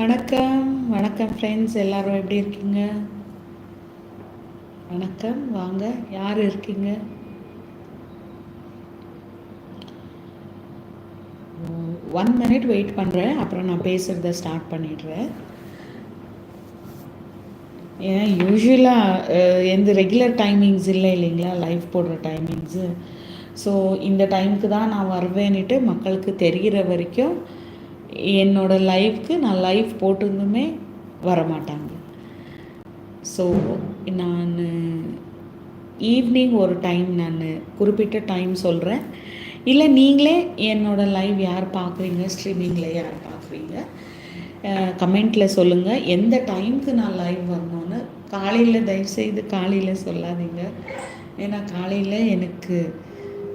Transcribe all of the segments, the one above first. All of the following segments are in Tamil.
வணக்கம். வணக்கம் ஃப்ரெண்ட்ஸ் எல்லாரும் எப்படி இருக்கீங்க? வணக்கம். வாங்க. யார் இருக்கீங்க? ஒன் மினிட் வெயிட் பண்ணுறேன் அப்புறம் நான் பேசுகிறத ஸ்டார்ட் பண்ணிடுறேன். ஏன்னா யூஸ்வலாக எந்த ரெகுலர் டைமிங்ஸ் இல்லை இல்லைங்களா? லைஃப் போடுற டைமிங்ஸு ஸோ இந்த டைமுக்கு தான் நான் வருவேன்னுட்டு மக்களுக்கு தெரிகிற வரைக்கும் என்னோடய லைஃப்க்கு நான் லைஃப் போட்டிருந்துமே வரமாட்டாங்க. ஸோ நான் ஈவினிங் ஒரு டைம் நான் குறிப்பிட்ட டைம் சொல்கிறேன் இல்லை நீங்களே என்னோடய லைவ் யார் பார்க்குறீங்க? ஸ்ட்ரீமிங்கில் யார் பார்க்குறீங்க? கமெண்ட்டில் சொல்லுங்கள் எந்த டைமுக்கு நான் லைவ் வரணும்னு காலையில் தயவுசெய்து காலையில் சொல்லாதீங்க. ஏன்னா காலையில் எனக்கு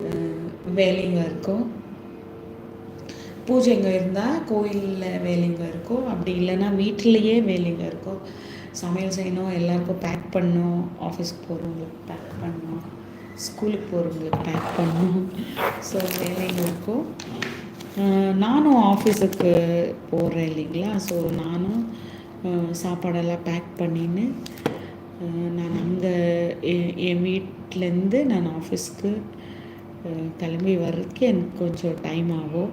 அஹ், வேலைங்க இருக்கும். பூஜைங்க இருந்தால் கோயிலில் வேலைங்க இருக்கும் அப்படி இல்லைன்னா வீட்டிலையே வேலைங்க இருக்கும் சமையல் செய்யணும் எல்லாருக்கும் பேக் பண்ணும் ஆஃபீஸ்க்கு போகிறவங்களுக்கு பேக் பண்ணும் ஸ்கூலுக்கு போகிறவங்களுக்கு பேக் பண்ணணும். ஸோ வேலைங்க இருக்கும் நானும் ஆஃபீஸுக்கு போகிறேன் இல்லைங்களா? ஸோ நானும் சாப்பாடெல்லாம் பேக் பண்ணின்னு நான் அங்கே என் வீட்டிலேருந்து நான் ஆஃபீஸ்க்கு கிளம்பி வர்றதுக்கு எனக்கு கொஞ்சம் டைம் ஆகும்.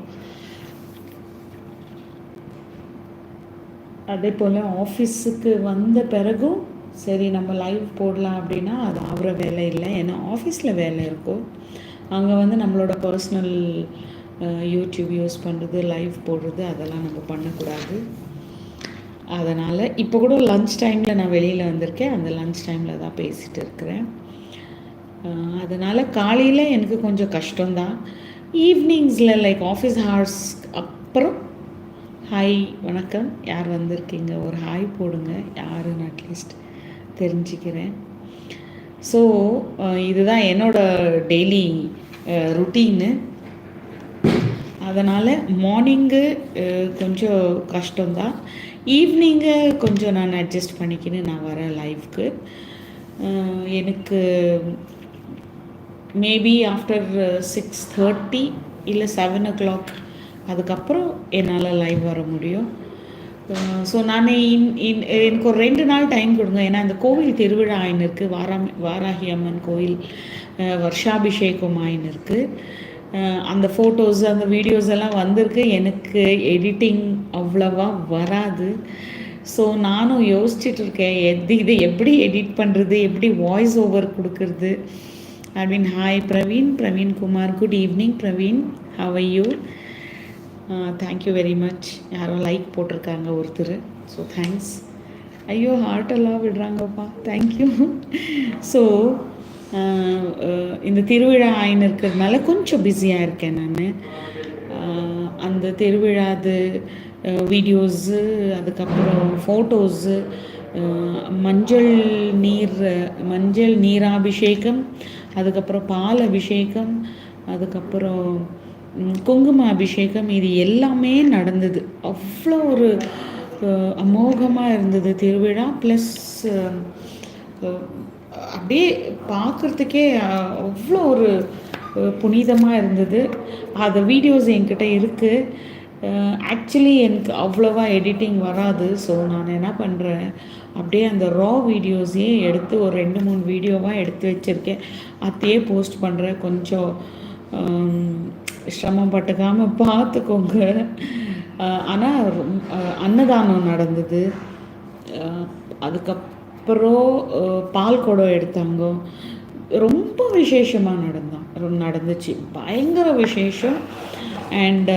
அதே போல் ஆஃபீஸுக்கு வந்த பிறகும் சரி நம்ம லைவ் போடலாம் அப்படின்னா அது ஆகிற வேலை இல்லை. ஏன்னா ஆஃபீஸில் வேலை இருக்கும். அங்கே வந்து நம்மளோட பர்சனல் யூடியூப் யூஸ் பண்ணுறது லைவ் போடுறது அதெல்லாம் நம்ம பண்ணக்கூடாது. அதனால் இப்போ கூட லன்ச் டைமில் நான் வெளியில் வந்திருக்கேன். அந்த லன்ச் டைமில் தான் பேசிகிட்டு இருக்கிறேன். அதனால் காலையில் எனக்கு கொஞ்சம் கஷ்டம்தான். ஈவினிங்ஸில் லைக் ஆஃபீஸ் ஹார்ஸ் அப்புறம் ஹாய் வணக்கம். யார் வந்திருக்கீங்க? ஒரு ஹாய் போடுங்க. யாருன்னு அட்லீஸ்ட் தெரிஞ்சுக்கிறேன். ஸோ இதுதான் என்னோட டெய்லி ருட்டீனு அதனால் மார்னிங்கு கொஞ்சம் கஷ்டம்தான். ஈவினிங்கு கொஞ்சம் நான் அட்ஜஸ்ட் பண்ணிக்கின்னு நான் வரேன் லைஃப்க்கு எனக்கு மேபி ஆஃப்டர் சிக்ஸ் தேர்ட்டி இல்லை செவன் ஓ கிளாக் அதுக்கப்புறம் என்னால் லைவ் வர முடியும். ஸோ நான் இன் இன் எனக்கு ஒரு ரெண்டு நாள் டைம் கொடுங்க. ஏன்னா இந்த கோவில் திருவிழா ஆயின் இருக்குது வாராமி வாராகி அம்மன் கோயில் வருஷாபிஷேகம் ஆயின் இருக்குது அந்த ஃபோட்டோஸ் அந்த வீடியோஸ் எல்லாம் வந்திருக்கு. எனக்கு எடிட்டிங் அவ்வளவா வராது. ஸோ நானும் யோசிச்சுட்டு இருக்கேன். எது இதை எப்படி எடிட் பண்ணுறது எப்படி வாய்ஸ் ஓவர் கொடுக்கறது? அப்படின்னு hi Praveen. Praveen Kumar good evening Praveen how I you thank you very much யாரோ லைக் போட்டிருக்காங்க ஒருத்தர். ஸோ தேங்க்ஸ் ஐயோ ஹார்ட் எல்லாம் விடுறாங்கப்பா. தேங்க்யூ ஸோ இந்த திருவிழா ஆயின் இருக்கிறதுனால கொஞ்சம் பிஸியாக இருக்கேன் நான். அந்த திருவிழாது வீடியோஸு அதுக்கப்புறம் ஃபோட்டோஸு மஞ்சள் நீர் மஞ்சள் நீராபிஷேகம் அதுக்கப்புறம் பால் அபிஷேகம் அதுக்கப்புறம் குங்கும அபிஷேகம் இது எல்லாமே நடந்தது. அவ்வளோ ஒரு அமோகமாக இருந்தது திருவிழா. ப்ளஸ் அப்படியே பார்க்குறதுக்கே அவ்வளோ ஒரு புனிதமாக இருந்தது. அந்த வீடியோஸ் என்கிட்ட இருக்குது ஆக்சுவலி எனக்கு அவ்வளோவா எடிட்டிங் வராது. ஸோ நான் என்ன பண்ணுறேன் அப்படியே அந்த ரா வீடியோஸையும் எடுத்து ஒரு ரெண்டு மூணு வீடியோவாக எடுத்து வச்சுருக்கேன். அதையே போஸ்ட் பண்ணுறேன் கொஞ்சம் சிரமப்பட்டுக்காமல் பார்த்துக்கோங்க. ஆனால் அன்னதானம் நடந்தது. அதுக்கப்புறம் பால் குடம் எடுத்தாங்க. ரொம்ப விசேஷமாக நடந்தான் நடந்துச்சு. பயங்கர விசேஷம். அண்ட்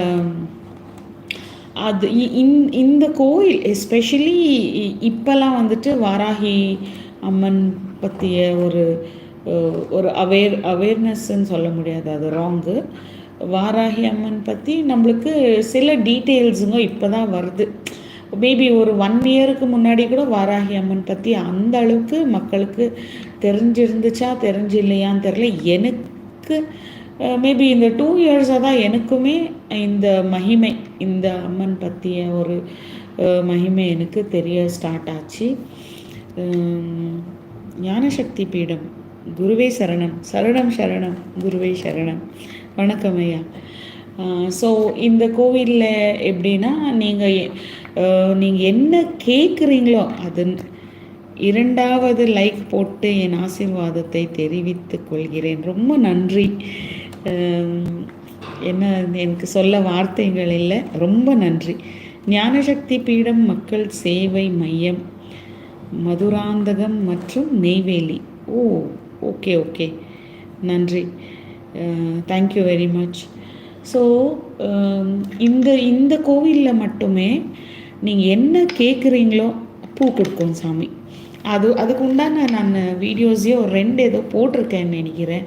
அது இ- இந்- இந்த கோயில் எஸ்பெஷலி இப்போல்லாம் வந்துட்டு வாராகி அம்மன் பற்றிய ஒரு ஒரு அவேர் அவேர்னஸ்ன்னு சொல்ல முடியாது. அது ராங்கு வாராகி அம்மன் பற்றி நம்மளுக்கு சில டீட்டெயில்ஸுங்க இப்போ தான் வருது. மேபி ஒரு ஒன் இயருக்கு முன்னாடி கூட வாராகி அம்மன் பற்றி அந்த அளவுக்கு மக்களுக்கு தெரிஞ்சிருந்துச்சா தெரிஞ்சு இல்லையான்னு தெரில எனக்கு மேபி இந்த டூ இயர்ஸாக தான் எனக்குமே இந்த மகிமை இந்த அம்மன் பற்றிய ஒரு மகிமை எனக்கு தெரிய ஸ்டார்ட் ஆச்சு. ஞானசக்தி பீடம் குருவே சரணம் சரணம் சரணம் குருவே சரணம். வணக்கம் ஐயா. ஸோ இந்த கோவிலில் எப்படின்னா நீங்கள் நீங்கள் என்ன கேட்குறீங்களோ அது இரண்டாவது லைக் போட்டு என் ஆசீர்வாதத்தை தெரிவித்துக் கொள்கிறேன். ரொம்ப நன்றி. என்ன எனக்கு சொல்ல வார்த்தைகள் இல்லை. ரொம்ப நன்றி. ஞானசக்தி பீடம் மக்கள் சேவை மையம் மதுராந்தகம் மற்றும் நெய்வேலி. ஓ ஓகே ஓகே நன்றி. Thank you very much so இந்த இந்த கோவிலில் மட்டுமே நீங்கள் என்ன கேட்குறீங்களோ பூ கொடுக்கும் சாமி. அது அதுக்கு உண்டான நான் வீடியோஸையோ ஒரு ரெண்டு ஏதோ போட்டிருக்கேன்னு நினைக்கிறேன்.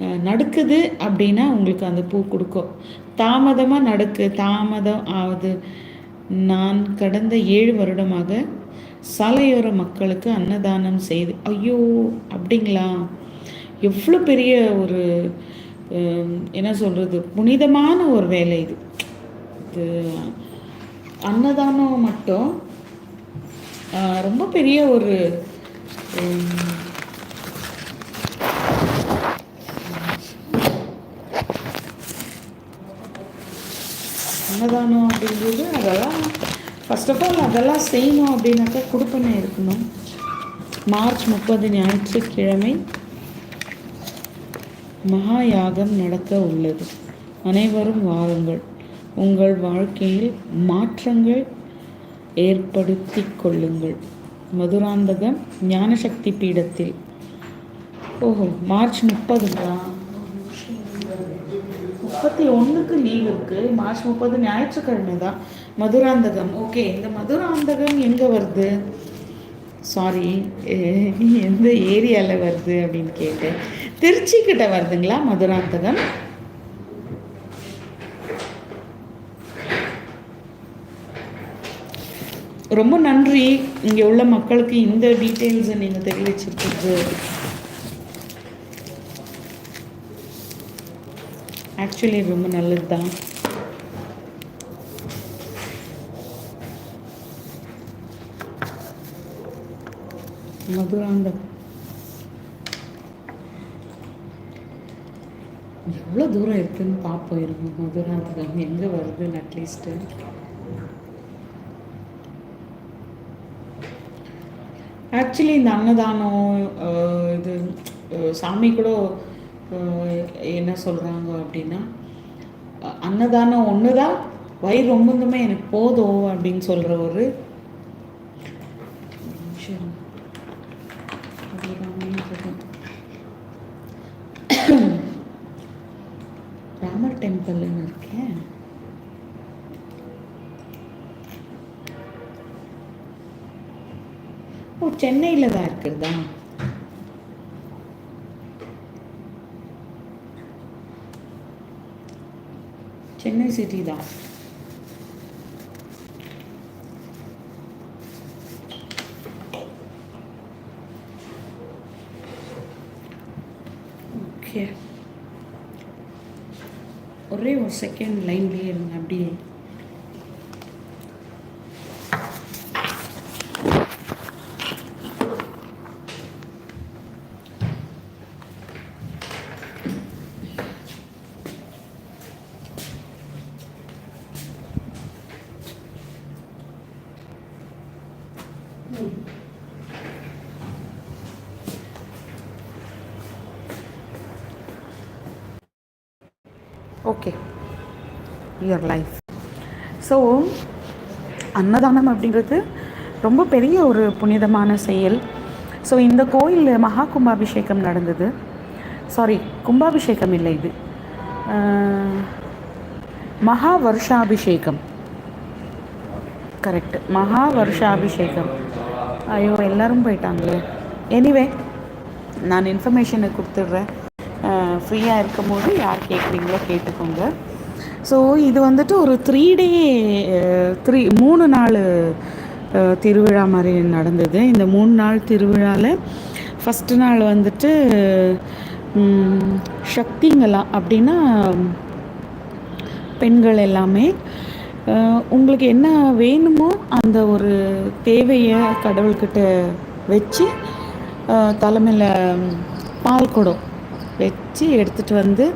Uh, நடுக்குது நடக்குது அப்படின்னா உங்களுக்கு அந்த பூ கொடுக்கும். தாமதமாக நடக்கு தாமதம் ஆகுது. நான் கடந்த ஏழு வருடமாக சாலையோர மக்களுக்கு அன்னதானம் செய்து ஐயோ அப்படிங்களா? எவ்வளோ பெரிய ஒரு என்ன சொல்கிறது புனிதமான ஒரு வேலை இது. இது அன்னதானம் மட்டும் ரொம்ப பெரிய ஒரு அன்னதானம் அப்படின்றது அதெல்லாம் ஃபர்ஸ்ட் ஆஃப் ஆல் அதெல்லாம் செய்யணும் அப்படின்னாக்கா கொடுப்பனை இருக்கணும். மார்ச் முப்பது ஞாயிற்றுக்கிழமை மகா யாகம் நடக்க உள்ளது. அனைவரும் வாருங்கள். உங்கள் வாழ்க்கையில் மாற்றங்கள் ஏற்படுத்தி கொள்ளுங்கள். மதுராந்தகம் ஞானசக்தி பீடத்தில். ஓஹோ மார்ச் முப்பதுங்களா? முப்பத்தி ஒன்றுக்கு லீவ் இருக்கு. மார்ச் முப்பது ஞாயிற்றுக்கிழமை தான். மதுராந்தகம். ஓகே இந்த மதுராந்தகம் எங்கே வருது? சாரி எந்த ஏரியாவில் வருது அப்படின்னு கேட்டேன். திருச்சி கிட்ட வருதுங்களா மதுராந்தகம்? ரொம்ப நன்றி. இங்கே உள்ள மக்களுக்கு இந்த டீட்டெயில்ஸை நீங்கள் தெரிவிச்சிருக்கிறது. ஆக்சுவலி ரொம்ப நல்லது தான் மதுராந்தகம். எவ்வளோ தூரம் இருக்குதுன்னு பார்ப்போம். இருங்க மதுராந்தகம் எங்கே வருதுன்னு அட்லீஸ்ட்டு ஆக்சுவலி இந்த அன்னதானம் இது சாமி கூட என்ன சொல்கிறாங்க அப்படின்னா அன்னதானம் ஒன்று தான் வயிறு ரொம்பந்துமே எனக்கு போதும் அப்படின்னு சொல்கிற ஒரு நிமிஷம். மதுராந்தகம். ராமர் டெம்பிள்னு இருக்கேன். ஓ சென்னையில் தான் இருக்கிறதா சென்னை சிட்டி தான் ஓகே ஒரே ஒரு செகண்ட் லைன்லேயே இருங்க அப்படியே. ஓகே யுவர் லைஃப் ஸோ அன்னதானம் அப்படின்றது ரொம்ப பெரிய ஒரு புனிதமான செயல். ஸோ இந்த கோயிலில் மகா கும்பாபிஷேகம் நடந்தது. சாரி கும்பாபிஷேகம் இல்லை இது. மகா வருஷாபிஷேகம். கரெக்ட் மகா வருஷாபிஷேகம். ஐயோ எல்லோரும் போயிட்டாங்களே. எனிவே நான் இன்ஃபர்மேஷனை கொடுத்துட்றேன். ஃப்ரீயாக இருக்கும்போது யார் கேட்குறீங்களோ கேட்டுக்கோங்க. ஸோ இது வந்துட்டு ஒரு த்ரீ டே த்ரீ மூணு நாள் திருவிழா மாதிரி நடந்தது. இந்த மூணு நாள் திருவிழாவில் ஃபஸ்ட்டு நாள் வந்துட்டு சக்திங்களா அப்படின்னா பெண்கள் எல்லாமே உங்களுக்கு என்ன வேணுமோ அந்த ஒரு தேவையை கடவுள்கிட்ட வச்சு தலைமையில் பால் குடம். வச்சு எடுத்துகிட்டு வந்து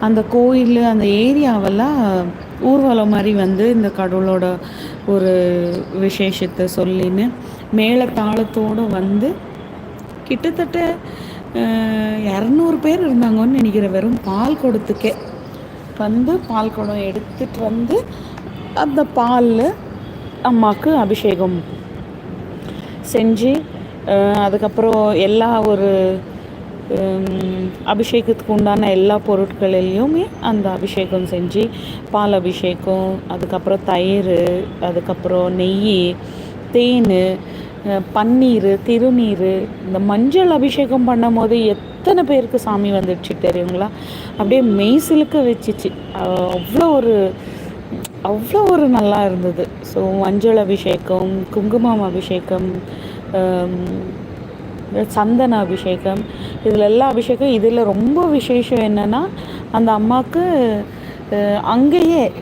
அந்த கோயில் அந்த ஏரியாவெல்லாம் ஊர்வலம் மாதிரி வந்து இந்த கடவுளோட ஒரு விசேஷத்தை சொல்லின்னு மேலே தாளத்தோடு வந்து கிட்டத்தட்ட இரநூறு பேர் இருந்தாங்கன்னு நினைக்கிற வெறும் பால் கொடுத்துக்கே. வந்து பால் குடம் எடுத்துகிட்டு வந்து அந்த பாலில் அம்மாவுக்கு அபிஷேகம் செஞ்சு அதுக்கப்புறம் எல்லா ஒரு அபிஷேகத்துக்கு உண்டான எல்லா பொருட்களிலையுமே அந்த அபிஷேகம் செஞ்சு பால் அபிஷேகம் அதுக்கப்புறம் தயிர் அதுக்கப்புறம் நெய் தேன் பன்னீர் திருநீர் இந்த மஞ்சள் அபிஷேகம் பண்ணும் போது எத்தனை பேருக்கு சாமி வந்துடுச்சு தெரியுங்களா அப்படியே மெய்சிலுக்க வச்சிச்சு அவ்வளோ ஒரு அவ்வளோ ஒரு நல்லா இருந்தது ஸோ மஞ்சள் அபிஷேகம் குங்குமம் அபிஷேகம் சந்தன அபிஷேகம் இதில் எல்லா அபிஷேகம் இதில் ரொம்ப விசேஷம் என்னென்னா அந்த அம்மாவுக்கு அங்கேயே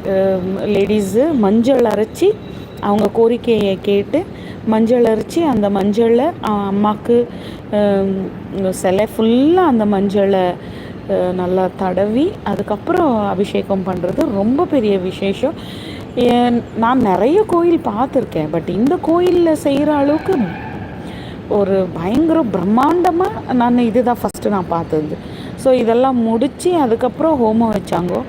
லேடிஸு மஞ்சள் அரைச்சி அவங்க கோரிக்கையை கேட்டு மஞ்சள் அரைச்சி அந்த மஞ்சளை அம்மாவுக்கு சிலை ஃபுல்லாக அந்த மஞ்சளை நல்லா தடவி அதுக்கப்புறம் அபிஷேகம் பண்ணுறது ரொம்ப பெரிய விசேஷம். நான் நிறைய கோயில் பார்த்துருக்கேன் பட் இந்த கோயிலில் செய்கிற அளவுக்கு ஒரு பயங்கர பிரம்மாண்டமாக நான் இதுதான் ஃபஸ்ட்டு நான் பார்த்தது. ஸோ இதெல்லாம் முடித்து அதுக்கப்புறம் ஹோமம் வச்சாங்கோ.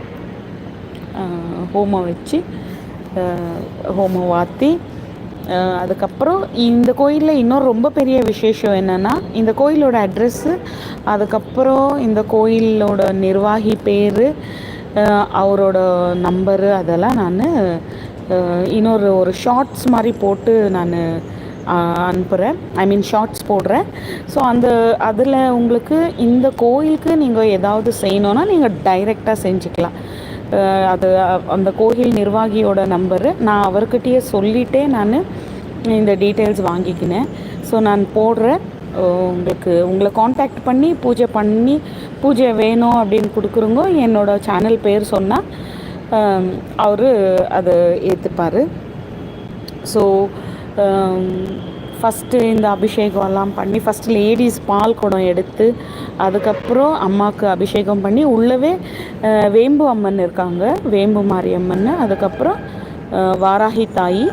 ஹோமம் வச்சு ஹோமம் வாத்தி. அதுக்கப்புறம் இந்த கோயிலில் இன்னொரு ரொம்ப பெரிய விசேஷம் என்னென்னா இந்த கோயிலோட அட்ரெஸ்ஸு அதுக்கப்புறம் இந்த கோயிலோட நிர்வாகி பேர் அவரோட நம்பரு அதெல்லாம் நான் இன்னொரு ஒரு ஷார்ட்ஸ் மாதிரி போட்டு நான் அனுப்புகிறேன் ஐ மீன் ஷார்ட்ஸ் போடுறேன். ஸோ அந்த அதில் உங்களுக்கு இந்த கோயிலுக்கு நீங்கள் ஏதாவது செய்யணுன்னா நீங்கள் டைரெக்டாக செஞ்சுக்கலாம். அது அந்த கோயில் நிர்வாகியோட நம்பரு நான் அவர்கிட்டயே சொல்லிட்டே நான் இந்த டீட்டெயில்ஸ் வாங்கிக்கினேன். ஸோ நான் போடுறேன். உங்களுக்கு உங்களை காண்டாக்ட் பண்ணி பூஜை பண்ணி பூஜை வேணும் அப்படின்னு கொடுக்குறோங்க என்னோடய சேனல் பேர் சொன்னால் அவர் அதை ஏற்றுப்பார் ஸோ ஃபஸ்ட்டு இந்த அபிஷேகம் எல்லாம் பண்ணி ஃபஸ்ட்டு லேடிஸ் பால் குடம் எடுத்து அதுக்கப்புறம் அம்மாவுக்கு அபிஷேகம் பண்ணி உள்ளவே வேம்பு அம்மன் இருக்காங்க வேம்பு மாரியம்மன் அதுக்கப்புறம் வாராகி தாயி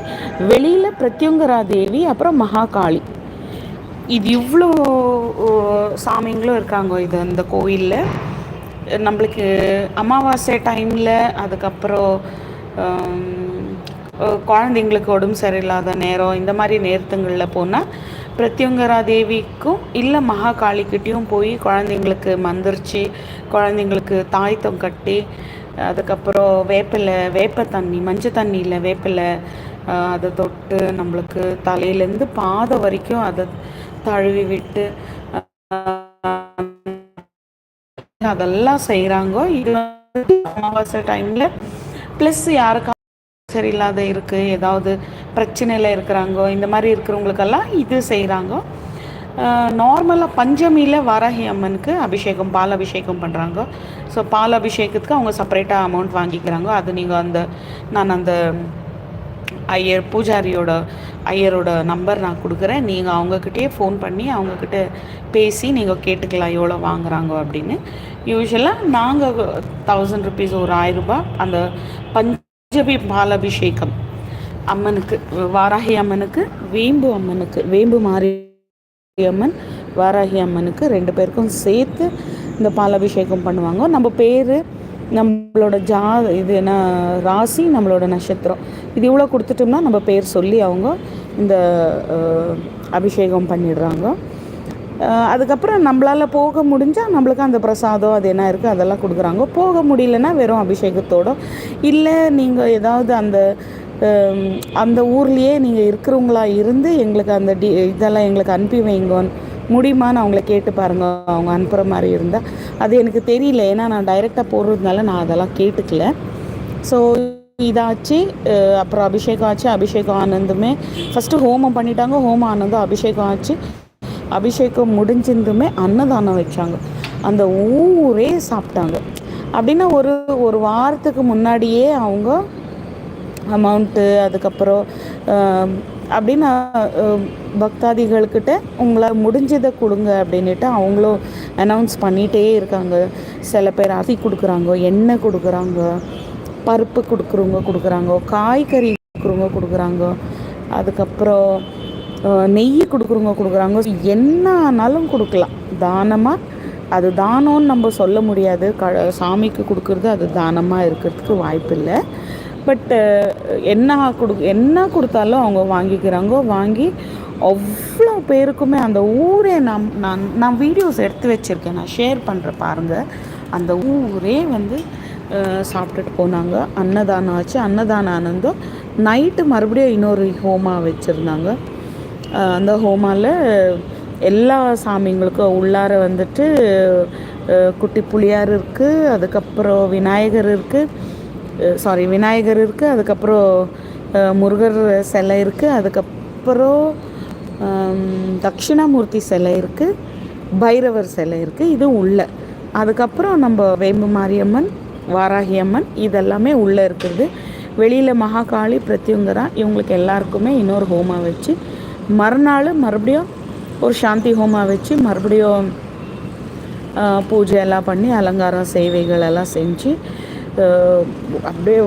வெளியில் பிரத்யுங்கரா தேவி அப்புறம் மகாகாளி. இது இவ்வளோ சாமிங்களும் இருக்காங்க இது அந்த கோயிலில். நம்மளுக்கு அமாவாசை டைமில் அதுக்கப்புறம் குழந்தைங்களுக்கு உடம்பு சரியில்லாத நேரம் இந்த மாதிரி நேரத்துங்களில் போனால் பிரத்யுங்கரா தேவிக்கும் இல்லை மகாகாளிக்கிட்டேயும் போய் குழந்தைங்களுக்கு மந்திரிச்சு குழந்தைங்களுக்கு தாய்த்தம் கட்டி அதுக்கப்புறம் வேப்பிலை வேப்ப தண்ணி மஞ்சள் தண்ணியில் வேப்பிலை அதை தொட்டு நம்மளுக்கு தலையிலேருந்து பாதை வரைக்கும் அதை தழுவி விட்டு அதெல்லாம் செய்கிறாங்க இது அமாவாசை டைமில் ப்ளஸ் யாருக்கா சரியில்லாத இருக்குது ஏதாவது பிரச்சனையில் இருக்கிறாங்கோ இந்த மாதிரி இருக்கிறவங்களுக்கெல்லாம் இது செய்கிறாங்க நார்மலாக பஞ்சமியில் வாராகி அம்மனுக்கு அபிஷேகம் பால் அபிஷேகம் பண்ணுறாங்க ஸோ பால் அபிஷேகத்துக்கு அவங்க செப்பரேட்டாக அமௌண்ட் வாங்கிக்கிறாங்க. அது நீங்கள் அந்த நான் அந்த ஐயர் பூஜாரியோட ஐயரோட நம்பர் நான் கொடுக்குறேன். நீங்கள் அவங்கக்கிட்டே ஃபோன் பண்ணி அவங்கக்கிட்ட பேசி நீங்கள் கேட்டுக்கலாம் எவ்வளோ வாங்குறாங்க அப்படின்னு. யூஸ்வலாக நாங்கள் தௌசண்ட் ருபீஸ் ஒரு ஆயிரரூபா அந்த பஞ்ச பஞ்சபி பாலாபிஷேகம். அம்மனுக்கு வாராகி அம்மனுக்கு வேம்பு அம்மனுக்கு வேம்பு மாரி அம்மன் வாராகி அம்மனுக்கு ரெண்டு பேருக்கும் சேர்த்து இந்த பாலாபிஷேகம் பண்ணுவாங்க. நம்ம பேர் நம்மளோட ஜா இது என்ன ராசி நம்மளோட நட்சத்திரம். இது இவ்வளோ கொடுத்துட்டோம்னா நம்ம பேர் சொல்லி அவங்க இந்த அபிஷேகம் பண்ணிடுறாங்க. அதுக்கப்புறம் நம்மளால் போக முடிஞ்சால் நம்மளுக்கு அந்த பிரசாதம் அது என்ன இருக்குது அதெல்லாம் கொடுக்குறாங்க. போக முடியலன்னா வெறும் அபிஷேகத்தோடு. இல்லை நீங்கள் ஏதாவது அந்த அந்த ஊர்லேயே நீங்கள் இருக்கிறவங்களா இருந்து எங்களுக்கு அந்த டி இதெல்லாம் எங்களுக்கு அனுப்பி வைங்கன்னு முடியுமான்னு அவங்கள கேட்டு பாருங்கள் அவங்க அனுப்புகிற மாதிரி இருந்தால் அது எனக்கு தெரியல. ஏன்னா நான் டைரெக்டாக போடுறதுனால நான் அதெல்லாம் கேட்டுக்கல. ஸோ இதாச்சு. அப்புறம் அபிஷேகம் ஆச்சு. அபிஷேகம் ஆனந்துமே ஃபஸ்ட்டு ஹோமம் பண்ணிட்டாங்க. ஹோமம் ஆனந்தும் அபிஷேகம் ஆச்சு. அபிஷேகம் முடிஞ்சிருந்துமே அன்னதானம் வச்சாங்க. அந்த ஊரே சாப்பிட்டாங்க. அப்படின்னா ஒரு ஒரு வாரத்துக்கு முன்னாடியே அவங்க அமௌண்ட்டு அதுக்கப்புறம் அப்படின்னு பக்தாதிகள்கிட்ட உங்களால் முடிஞ்சதை கொடுங்க அப்படின்ட்டு அவங்களும் அனௌன்ஸ் பண்ணிகிட்டே இருக்காங்க. சில பேர் அரிசி கொடுக்குறாங்க எண்ணெய் கொடுக்குறாங்க பருப்பு கொடுக்குறவங்க கொடுக்குறாங்க காய்கறி கொடுக்குறவங்க கொடுக்குறாங்க. அதுக்கப்புறம் நெய் கொடுக்குறவங்க கொடுக்குறாங்க. என்ன ஆனாலும் கொடுக்கலாம். தானமாக அது தானம்னு நம்ம சொல்ல முடியாது. க சாமிக்கு கொடுக்குறது அது தானமாக இருக்கிறதுக்கு வாய்ப்பு இல்லை பட்டு என்ன கொடு என்ன கொடுத்தாலும் அவங்க வாங்கிக்கிறாங்கோ. வாங்கி அவ்வளோ பேருக்குமே அந்த ஊரே நான் நான் நான் வீடியோஸ் எடுத்து வச்சுருக்கேன். நான் ஷேர் பண்ணுறேன் பாருங்கள் அந்த ஊரே வந்து சாப்பிட்டுட்டு போனாங்க. அன்னதானம் ஆச்சு. அன்னதானம் ஆனந்தம். நைட்டு மறுபடியும் இன்னொரு ஹோமாக வச்சுருந்தாங்க. அந்த ஹோமாவில் எல்லா சாமிங்களுக்கும் உள்ளார வந்துட்டு குட்டி புளியார் இருக்குது அதுக்கப்புறம் விநாயகர் இருக்குது சாரி விநாயகர் இருக்குது அதுக்கப்புறம் முருகர் சிலை இருக்குது அதுக்கப்புறம் தட்சிணாமூர்த்தி சிலை இருக்குது பைரவர் சிலை இருக்குது இது உள்ள. அதுக்கப்புறம் நம்ம வேம்பு மாரியம்மன் வாராகி அம்மன் இதெல்லாமே உள்ளே இருக்குது. வெளியில் மகாகாளி பிரத்யுங்கரா இவங்களுக்கு எல்லாருக்குமே இன்னொரு ஹோமா வச்சு மறுநாள் மறுபடியும் ஒரு சாந்தி ஹோமா வச்சு மறுபடியும் பூஜை எல்லாம் பண்ணி அலங்காரம் சேவைகள் எல்லாம் செஞ்சு அப்படியே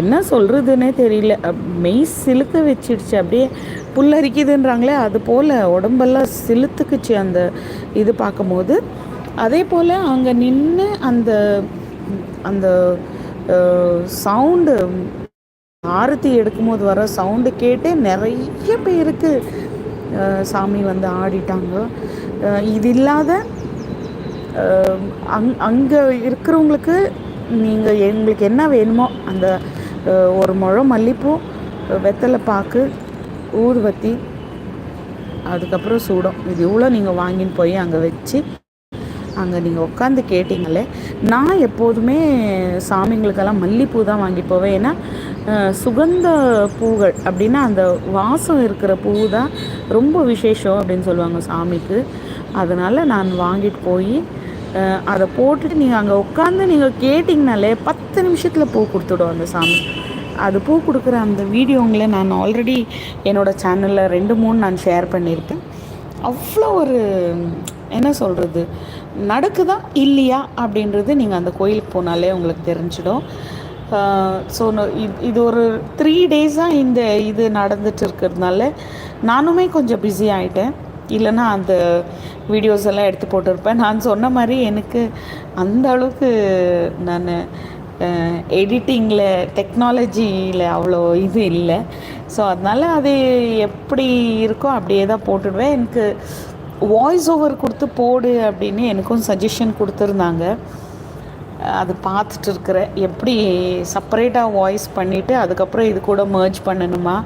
என்ன சொல்கிறதுனே தெரியல. மெய் சிலுக்க வச்சிடுச்சு. அப்படியே புல்லரிக்குதுன்றாங்களே அது போல் உடம்பெல்லாம் சிலுத்துக்குச்சு அந்த இது பார்க்கும்போது. அதே போல் அங்கே நின்று அந்த அந்த சவுண்டு ஆரத்தி எடுக்கும்போது வர சவுண்டு கேட்டே நிறைய பேருக்கு சாமி வந்து ஆடிட்டாங்க. இது இல்லாத அங் அங்கே இருக்கிறவங்களுக்கு நீங்கள் எங்களுக்கு என்ன வேணுமோ அந்த ஒரு முழம் மல்லிப்பூ வெத்தலை பாக்கு ஊதுவத்தி அதுக்கப்புறம் சூடம். இது இவ்வளோ நீங்கள் வாங்கின்னு போய் அங்கே வச்சு அங்கே நீங்கள் உட்காந்து கேட்டிங்களே நான் எப்போதுமே சாமிங்களுக்கெல்லாம் மல்லிப்பூ தான் வாங்கி போவேன். ஏன்னா சுகந்த பூகள் அப்படின்னா அந்த வாசம் இருக்கிற பூ தான் ரொம்ப விசேஷம் அப்படின்னு சொல்லுவாங்க சாமிக்கு. அதனால் நான் வாங்கிட்டு போய் அதை போட்டுட்டு நீங்கள் அங்கே உட்காந்து நீங்கள் கேட்டிங்கனாலே பத்து நிமிஷத்தில் பூ கொடுத்துடும் அந்த சாமி. அது பூ கொடுக்குற அந்த வீடியோங்களை நான் ஆல்ரெடி என்னோடய சேனலில் ரெண்டு மூணு நான் ஷேர் பண்ணியிருக்கேன். அவ்வளோ ஒரு என்ன சொல்கிறது நடக்குதா இல்லையா அப்படின்றது நீங்கள் அந்த கோயிலுக்கு போனாலே உங்களுக்கு தெரிஞ்சிடும். ஸோ இது ஒரு த்ரீ டேஸாக இந்த இது நடந்துட்டு இருக்கிறதுனால நானுமே கொஞ்சம் பிஸி ஆகிட்டேன் இல்லைன்னா அந்த வீடியோஸ் எல்லாம் எடுத்து போட்டிருப்பேன். நான் சொன்ன மாதிரி எனக்கு அந்த அளவுக்கு நான் எடிட்டிங்கில் டெக்னாலஜியில் அவ்வளோ இது இல்லை. ஸோ அதனால் அது எப்படி இருக்கோ அப்படியே தான் போட்டுடுவேன். எனக்கு வாய்ஸ் ஓவர் கொடுத்து போடு அப்படின்னு எனக்கும் சஜஷன் கொடுத்துருந்தாங்க. அது பார்த்துட்டு இருக்கிறேன் எப்படி செப்பரேட்டாக வாய்ஸ் பண்ணிவிட்டு அதுக்கப்புறம் இது கூட மர்ஜ் பண்ணணுமா?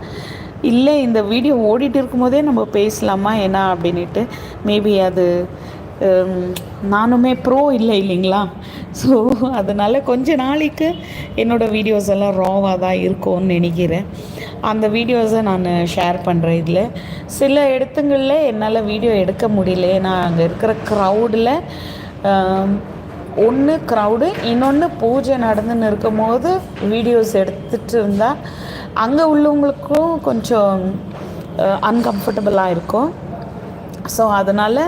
இல்லை இந்த வீடியோ ஓடிட்டு இருக்கும்போதே நம்ம பேசலாமா என்ன அப்படின்ட்டு மேபி அது நானுமே ப்ரோ இல்லை இல்லைங்களா? ஸோ அதனால் கொஞ்ச நாளைக்கு என்னோடய வீடியோஸ் எல்லாம் ராவாக தான் இருக்கும்னு நினைக்கிறேன். அந்த வீடியோஸை நான் ஷேர் பண்ணுறேன் இதில். சில இடத்துங்களில் என்னால் வீடியோ எடுக்க முடியல. ஏன்னா அங்கே இருக்கிற க்ரௌடில் ஒன்று க்ரௌடு இன்னொன்று பூஜை நடந்துன்னு இருக்கும்போது வீடியோஸ் எடுத்துகிட்டு இருந்தால் அங்கே உள்ளவங்களுக்கும் கொஞ்சம் அன்கம்ஃபர்டபுளாக இருக்கும். ஸோ அதனால்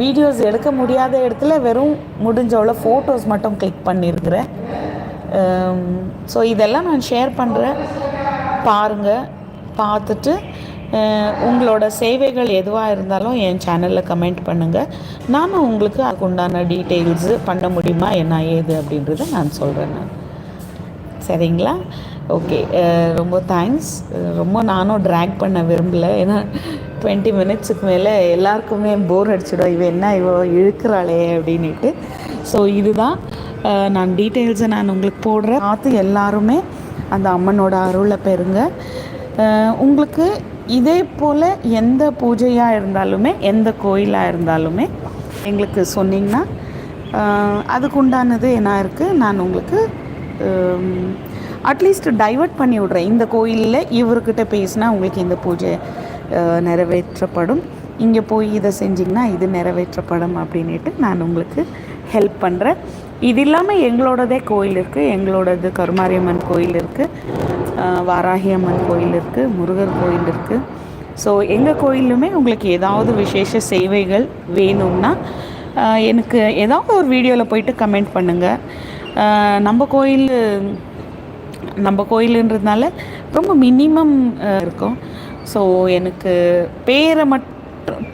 வீடியோஸ் எடுக்க முடியாத இடத்துல வெறும் முடிஞ்ச ஃபோட்டோஸ் மட்டும் கிளிக் பண்ணியிருக்கிறேன் ஸோ இதெல்லாம் நான் ஷேர் பண்ணுறேன் பாருங்கள் பார்த்துட்டு உங்களோட சேவைகள் எதுவாக இருந்தாலும் என் சேனலில் கமெண்ட் பண்ணுங்கள் நானும் உங்களுக்கு அதுக்கு உண்டான டீட்டெயில்ஸு பண்ண முடியுமா? என்ன ஏது அப்படின்றத நான் சொல்கிறேன் நான். சரிங்களா? ஓகே ரொம்ப தேங்க்ஸ் ரொம்ப நானும் ட்ராக் பண்ண விரும்பல. ஏன்னா டுவெண்ட்டி மினிட்ஸுக்கு மேலே எல்லாருக்குமே போர் அடிச்சிடும். இவ என்ன இவ இழுக்கிறாளே அப்படின்ட்டு ஸோ இதுதான். நான் டீட்டெயில்ஸை நான் உங்களுக்கு போடுறேன். பார்த்து எல்லாருமே அந்த அம்மனோட அருளை பெறுங்க. உங்களுக்கு இதே போல் எந்த பூஜையாக இருந்தாலுமே எந்த கோயிலாக இருந்தாலுமே எங்களுக்கு சொன்னீங்கன்னா அதுக்குண்டானது அதுக்கு உண்டானது என்ன இருக்குது நான் உங்களுக்கு அட்லீஸ்ட் டைவர்ட் பண்ணி விட்றேன். இந்த கோயிலில் இவர்கிட்ட பேசினா உங்களுக்கு இந்த பூஜை நிறைவேற்றப்படும். இங்கே போய் இதை செஞ்சிங்கன்னா இது நிறைவேற்றப்படும் அப்படின்ட்டு நான் உங்களுக்கு ஹெல்ப் பண்ணுறேன் இது இல்லாமல் எங்களோடதே கோயில் இருக்குது எங்களோடது கருமாரியம்மன் கோயில் இருக்குது வாராகி அம்மன் கோயில் இருக்குது முருகர் கோயில் இருக்குது ஸோ எங்கள் கோயிலுமே உங்களுக்கு ஏதாவது விசேஷ சேவைகள் வேணும்னா எனக்கு ஏதாவது ஒரு வீடியோவில் போயிட்டு கமெண்ட் பண்ணுங்கள் நம்ம கோயில் நம்ம கோயிலுன்றதுனால ரொம்ப மினிமம் இருக்கும். ஸோ எனக்கு பேரை மட்டும்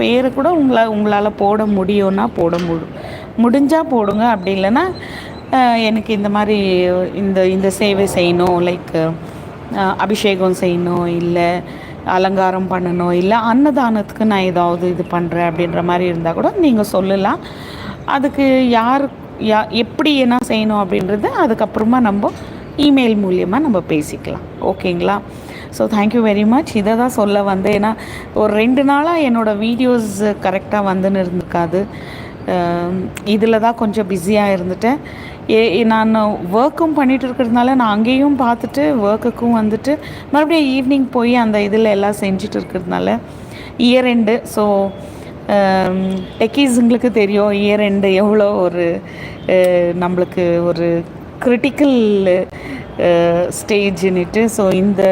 பேரை கூட உங்களால் உங்களால் போட முடியும்னா போட முடியும். முடிஞ்சால் போடுங்க அப்படி இல்லைன்னா எனக்கு இந்த மாதிரி இந்த இந்த சேவை செய்யணும் லைக் அபிஷேகம் செய்யணும் இல்லை அலங்காரம் பண்ணணும் இல்லை அன்னதானத்துக்கு நான் ஏதாவது இது பண்ணுறேன் அப்படின்ற மாதிரி இருந்தால் கூட நீங்கள் சொல்லலாம். அதுக்கு யார் யா எப்படி என்ன செய்யணும் அப்படின்றது அதுக்கப்புறமா நம்ம இமெயில் மூலியமாக நம்ம பேசிக்கலாம். ஓகேங்களா? ஸோ தேங்க்யூ வெரி மச் இதை தான் சொல்ல வந்தேன். ஏன்னா ஒரு ரெண்டு நாளாக என்னோடய வீடியோஸ் கரெக்டாக வந்துன்னு இருந்திருக்காது. இதில் தான் கொஞ்சம் பிஸியாக இருந்துட்டேன். ஏ நான் ஒர்க்கும் பண்ணிகிட்டு இருக்கிறதுனால நான் அங்கேயும் பார்த்துட்டு ஒர்க்குக்கும் வந்துட்டு மறுபடியும் ஈவினிங் போய் அந்த இதில் எல்லாம் செஞ்சுட்டு இருக்கிறதுனால இயர் எண்டு ஸோ டெக்கீஸுங்களுக்கு தெரியும் இயர் எண்டு எவ்வளோ ஒரு நம்மளுக்கு ஒரு கிரிட்டிக்கல் ஸ்டேஜ்னுட்டு ஸோ இந்த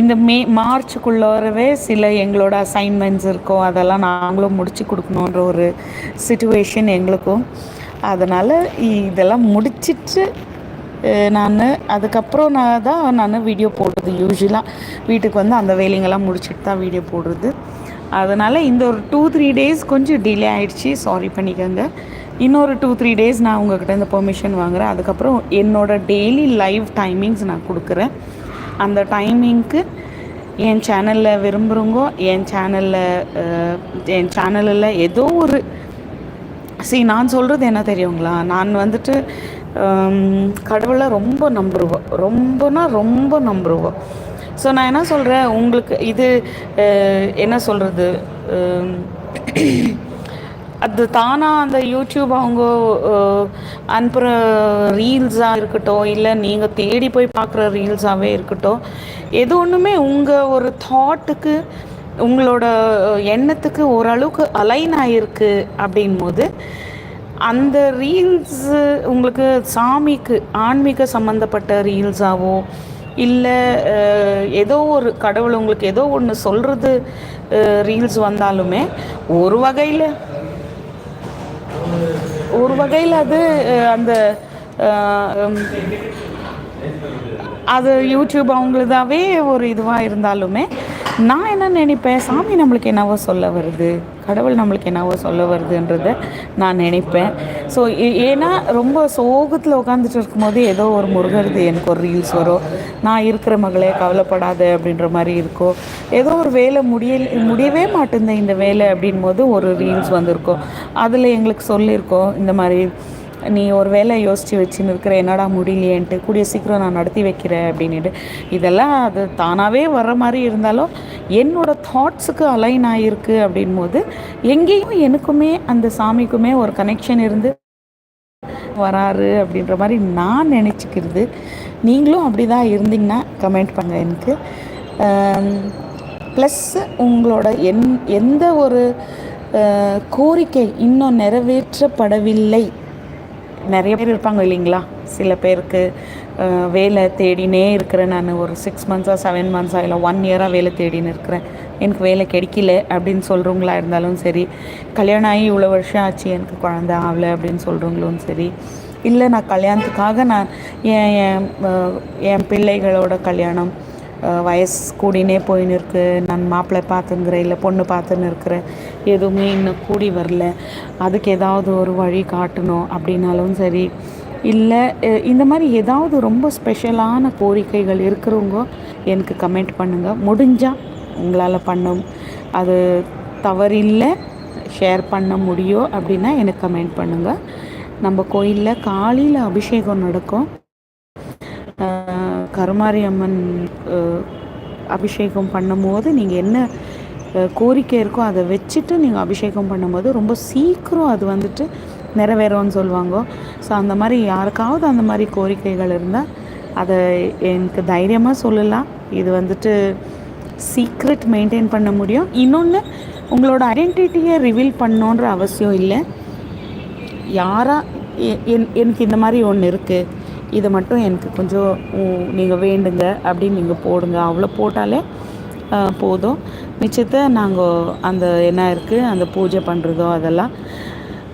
இந்த மே மார்ச்சுக்குள்ளரவே சில எங்களோட அசைன்மெண்ட்ஸ் இருக்கும். அதெல்லாம் நாங்களும் முடித்து கொடுக்கணுன்ற ஒரு சுச்சுவேஷன் எங்களுக்கும். அதனால் இதெல்லாம் முடிச்சிட்டு நான் அதுக்கப்புறம் நான் தான் நான் வீடியோ போடுறது யூஸ்வலாக வீட்டுக்கு வந்து அந்த வேலைங்கெல்லாம் முடிச்சுட்டு தான் வீடியோ போடுறது. அதனால் இந்த ஒரு டூ த்ரீ டேஸ் கொஞ்சம் டிலே ஆகிடுச்சி சாரி பண்ணிக்கோங்க. இன்னொரு டூ த்ரீ டேஸ் நான் உங்ககிட்ட இந்த பெர்மிஷன் வாங்குகிறேன் அதுக்கப்புறம் என்னோட டெய்லி லைவ் டைமிங்ஸ் நான் கொடுக்குறேன். அந்த டைமிங்க்கு என் சேனலில் விரும்புகிறவங்க என் சேனலில் என் சேனலில் ஏதோ ஒரு சரி நான் சொல்கிறது என்ன தெரியுங்களா? நான் வந்துட்டு கடவுளை ரொம்ப நம்புருவோம் ரொம்பனா ரொம்ப நம்புருவோம் ஸோ நான் என்ன சொல்கிறேன் உங்களுக்கு இது என்ன சொல்கிறது அது தானாக அந்த யூடியூப் அவங்க அனுப்புகிற ரீல்ஸாக இருக்கட்டும் இல்லை நீங்கள் தேடி போய் பார்க்குற ரீல்ஸாகவே இருக்கட்டும் எது ஒன்றுமே உங்கள் ஒரு தாட்டுக்கு உங்களோட எண்ணத்துக்கு ஓரளவுக்கு அலைன் ஆகிருக்கு அப்படின் போது அந்த ரீல்ஸு உங்களுக்கு சாமிக்கு ஆன்மீக சம்மந்தப்பட்ட ரீல்ஸாவோ இல்லை ஏதோ ஒரு கடவுள் உங்களுக்கு ஏதோ ஒன்று சொல்கிறது ரீல்ஸ் வந்தாலுமே ஒரு வகையில் ஒரு வகையில் அது அந்த அது யூடியூப் அவங்களுதாவே ஒரு இதுவாக இருந்தாலுமே நான் என்ன நினைப்பேன்? சாமி நம்மளுக்கு என்னவோ சொல்ல வருது. கடவுள் நம்மளுக்கு என்னவோ சொல்ல வருதுன்றத நான் நினைப்பேன். ஸோ ஏன்னா ரொம்ப சோகத்தில் உட்காந்துட்டு இருக்கும்போது ஏதோ ஒரு முருகருது எனக்கு ஒரு ரீல்ஸ் வரும். நான் இருக்கிற மகளே கவலைப்படாத அப்படின்ற மாதிரி இருக்கும். ஏதோ ஒரு வேலை முடிய முடியவே மாட்டேங்குது இந்த வேலை அப்படின் போது ஒரு ரீல்ஸ் வந்திருக்கும். அதில் எங்களுக்கு சொல்லியிருக்கோம் இந்த மாதிரி நீ ஒரு வேலை யோசித்து வச்சுன்னு இருக்கிற என்னடா முடியலையேன்ட்டு கூடிய சீக்கிரம் நான் நடத்தி வைக்கிறேன் அப்படின்ட்டு இதெல்லாம் அது தானாகவே வர்ற மாதிரி இருந்தாலும் என்னோடய தாட்ஸுக்கு அலைன் ஆகிருக்கு அப்படின் போது எங்கேயும் எனக்குமே அந்த சாமிக்குமே ஒரு கனெக்ஷன் இருந்து வராரு அப்படின்ற மாதிரி நான் நினச்சிக்கிறது. நீங்களும் அப்படி தான் இருந்தீங்கன்னா கமெண்ட் பண்ணுங்க எனக்கு. ப்ளஸ் உங்களோட என் எந்த ஒரு கோரிக்கை இன்னும் நிறைவேற்றப்படவில்லை. நிறைய பேர் இருப்பாங்க இல்லைங்களா? சில பேருக்கு வேலை தேடினே இருக்கிறேன் நான். ஒரு சிக்ஸ் மந்த்ஸாக செவன் மந்த்ஸாக இல்லை ஒன் இயராக வேலை தேடின்னு இருக்கிறேன். எனக்கு வேலை கிடைக்கல அப்படின்னு சொல்கிறவங்களா இருந்தாலும் சரி கல்யாணம் ஆகி இவ்வளோ வருஷம் ஆச்சு எனக்கு குழந்த ஆகலை அப்படின்னு சொல்கிறவங்களும் சரி இல்லை நான் கல்யாணத்துக்காக நான் என் என் என் பிள்ளைகளோட கல்யாணம் வயசு கூடினே போயின்னு இருக்கு. நான் மாப்பிள்ளை பார்த்துங்கிறேன் இல்லை பொண்ணு பார்த்துன்னு இருக்கிறேன். எதுவுமே இன்னும் கூடி வரல. அதுக்கு ஏதாவது ஒரு வழி காட்டணும் அப்படின்னாலும் சரி. இல்லை இந்த மாதிரி ஏதாவது ரொம்ப ஸ்பெஷலான கோரிக்கைகள் இருக்கிறவங்க எனக்கு கமெண்ட் பண்ணுங்கள் முடிஞ்சால் உங்களால் பண்ணும். அது தவறில்லை ஷேர் பண்ண முடியும் அப்படின்னா எனக்கு கமெண்ட் பண்ணுங்கள் நம்ம கோயிலில் காலையில் அபிஷேகம் நடக்கும். கருமாரி அம்மன் அபிஷேகம் பண்ணும்போது நீங்கள் என்ன கோரிக்கை இருக்கோ அதை வச்சுட்டு நீங்கள் அபிஷேகம் பண்ணும்போது ரொம்ப சீக்கிரம் அது வந்துட்டு நிறைவேறும்னு சொல்லுவாங்க. ஸோ அந்த மாதிரி யாருக்காவது அந்த மாதிரி கோரிக்கைகள் இருந்தால் அதை எனக்கு தைரியமாக சொல்லலாம். இது வந்துட்டு சீக்ரெட் மெயின்டைன் பண்ண முடியும். இன்னொன்று உங்களோட ஐடென்டிட்டியை ரிவீல் பண்ணோன்ற அவசியம் இல்லை. யாராக எ- என் எனக்கு இந்த மாதிரி ஒன்று இருக்குது இதை மட்டும் எனக்கு கொஞ்சம் நீங்கள் வேண்டுங்க அப்படின்னு நீங்கள் போடுங்க. அவ்வளோ போட்டாலே போதும். மிச்சத்தை நாங்கள் அந்த என்ன இருக்குது அந்த பூஜை பண்ணுறதோ அதெல்லாம்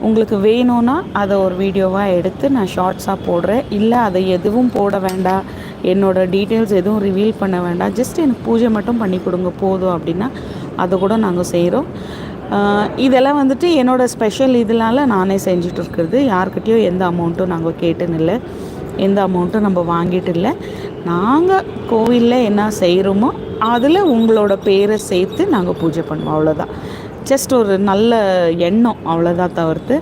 உங்களுக்கு வேணும்னா அதை ஒரு வீடியோவாக எடுத்து நான் ஷார்ட்ஸாக போடுறேன். இல்லை அதை எதுவும் போட வேண்டாம். என்னோடய டீட்டெயில்ஸ் எதுவும் ரிவீல் பண்ண வேண்டாம். ஜஸ்ட் எனக்கு பூஜை மட்டும் பண்ணி கொடுங்க போதும் அப்படின்னா அதை கூட நாங்கள் செய்கிறோம் இதெல்லாம் வந்துட்டு என்னோடய ஸ்பெஷல் இதனால நானே செஞ்சுட்டு இருக்கிறது. யார்கிட்டேயோ எந்த அமௌண்ட்டும் நாங்கள் கேட்டுன்னு இல்லை எந்த அமௌண்ட்டும் நம்ம வாங்கிட்டு இல்லை. நாங்கள் கோவிலில் என்ன செய்கிறோமோ அதில் உங்களோட பேரை சேர்த்து நாங்கள் பூஜை பண்ணுவோம் அவ்வளோதான் ஜஸ்ட் ஒரு நல்ல எண்ணம் அவ்வளோதான் தவிர்த்து.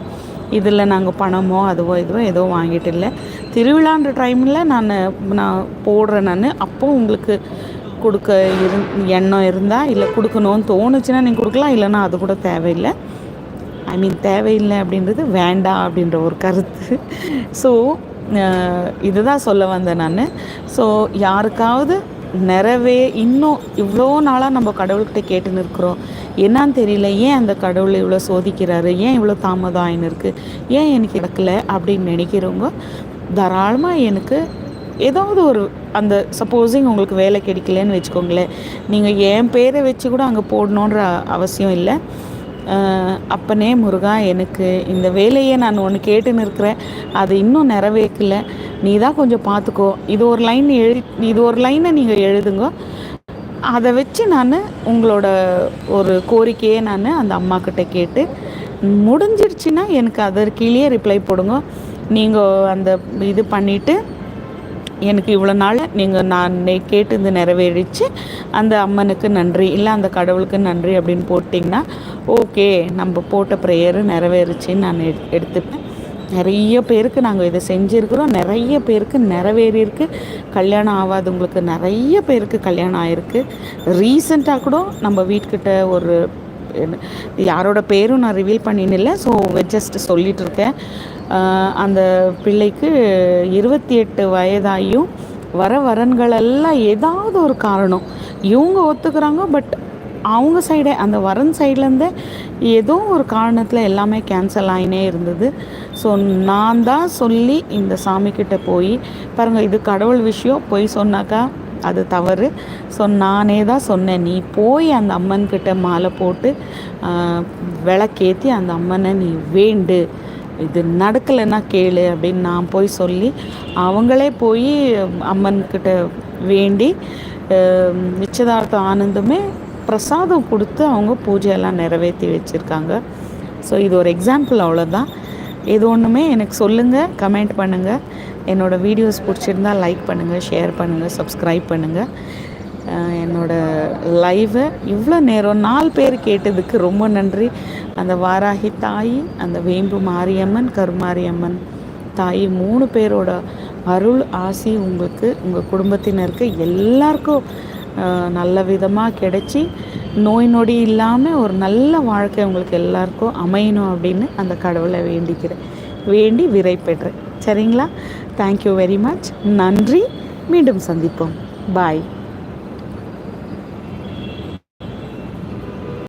இதில் நாங்கள் பணமோ அதுவோ இதுவோ ஏதோ வாங்கிட்டு இல்லை. திருவிழான்ற டைமில் நான் நான் போடுறேன் நான். அப்போ உங்களுக்கு கொடுக்க இரு எண்ணம் இருந்தால் இல்லை கொடுக்கணும்னு தோணுச்சுன்னா நீங்கள் கொடுக்கலாம் இல்லைன்னா அது கூட தேவையில்லை. ஐ மீன் தேவையில்லை அப்படின்றது வேண்டாம் அப்படின்ற ஒரு கருத்து. ஸோ இதுதான் சொல்ல வந்தேன் நான். ஸோ யாருக்காவது நிறைவே இன்னும் இவ்வளோ நாளாக நம்ம கடவுள்கிட்ட கேட்டுன்னு இருக்கிறோம் என்னான்னு தெரியல ஏன் அந்த கடவுள் இவ்வளோ சோதிக்கிறாரு? ஏன் இவ்வளோ தாமதம் ஆயின்னு இருக்குது ஏன் எனக்கு கிடக்கல அப்படின்னு நினைக்கிறவங்க தாராளமாக எனக்கு ஏதாவது ஒரு அந்த சப்போஸிங் உங்களுக்கு வேலை கிடைக்கலன்னு வச்சுக்கோங்களேன். நீங்கள் என் பேரை வச்சு கூட அங்கே போடணுன்ற அவசியம் இல்லை. அப்பனே முருகா எனக்கு இந்த வேலையை நான் ஒன்று கேட்டுன்னு இருக்கிறேன் அது இன்னும் நிறைவேற்கலை. நீ தான் கொஞ்சம் பார்த்துக்கோ. இது ஒரு லைன் எழுதி இது ஒரு லைனை நீங்கள் எழுதுங்க. அதை வச்சு நான் உங்களோட ஒரு கோரிக்கையை நான் அந்த அம்மாக்கிட்ட கேட்டு முடிஞ்சிருச்சுன்னா எனக்கு அதற்கீழே ரிப்ளை போடுங்க. நீங்கள் அந்த இது பண்ணிவிட்டு எனக்கு இவ்வளோ நாள் நீங்கள் நான் கேட்டு நிறைவேறிச்சு. அந்த அம்மனுக்கு நன்றி இல்லை அந்த கடவுளுக்கு நன்றி அப்படின்னு போட்டிங்கன்னா ஓகே நம்ம போட்ட ப்ரேயரு நிறைவேறிச்சின்னு நான் எடுத்துப்பேன். நிறைய பேருக்கு நாங்கள் இதை செஞ்சுருக்குறோம். நிறைய பேருக்கு நிறைவேறியிருக்கு. கல்யாணம் ஆகாதவங்களுக்கு நிறைய பேருக்கு கல்யாணம் ஆகிருக்கு ரீசெண்டாக கூட நம்ம வீட்டுக்கிட்ட ஒரு யாரோட பேரும் நான் ரிவீல் பண்ணினில்லை ஸோ ஜஸ்ட் சொல்லிகிட்ருக்கேன் அந்த பிள்ளைக்கு இருபத்தி எட்டு வயதாகியும் வர வரன்களெல்லாம் ஏதாவது ஒரு காரணம். இவங்க ஒத்துக்கிறாங்க பட் அவங்க சைடே அந்த வரன் சைட்லேருந்தே ஏதோ ஒரு காரணத்தில் எல்லாமே கேன்சல் ஆகினே இருந்தது. ஸோ நான் தான் சொல்லி இந்த சாமிக்கிட்ட போய் பாருங்கள் இது கடவுள் விஷயம் போய் சொன்னாக்கா அது தவறு. ஸோ நானே தான் சொன்னேன் நீ போய் அந்த அம்மன்கிட்ட மாலை போட்டு விளக்கேற்றி அந்த அம்மனை நீ வேண்டு. இது நடக்கலைன்னா கேளு அப்படின்னு நான் போய் சொல்லி அவங்களே போய் அம்மன்கிட்ட வேண்டி நிச்சயதார்த்தம் ஆனந்துமே பிரசாதம் கொடுத்து அவங்க பூஜையெல்லாம் நிறைவேற்றி வச்சுருக்காங்க. ஸோ இது ஒரு எக்ஸாம்பிள் அவ்வளோதான் இது ஒன்றுமே எனக்கு சொல்லுங்கள் கமெண்ட் பண்ணுங்கள் என்னோடய வீடியோஸ் பிடிச்சிருந்தால் லைக் பண்ணுங்கள் ஷேர் பண்ணுங்கள் சப்ஸ்கிரைப் பண்ணுங்கள் என்னோடய லைவை இவ்வளோ நேரம் நாலு பேர் கேட்டதுக்கு ரொம்ப நன்றி. அந்த வாராகி தாய் அந்த வேம்பு மாரியம்மன் கருமாரியம்மன் தாய் மூணு பேரோட அருள் ஆசி உங்களுக்கு உங்கள் குடும்பத்தினருக்கு எல்லாருக்கும் நல்ல விதமாக கிடச்சி நோய் நொடி இல்லாமல் ஒரு நல்ல வாழ்க்கை உங்களுக்கு எல்லாருக்கும் அமையணும் அப்படின்னு அந்த கடவுளை வேண்டிக்கிறேன். வேண்டி விரைப்பெற்றேன். சரிங்களா? தேங்க்யூ வெரி மச் நன்றி. மீண்டும் சந்திப்போம். பாய்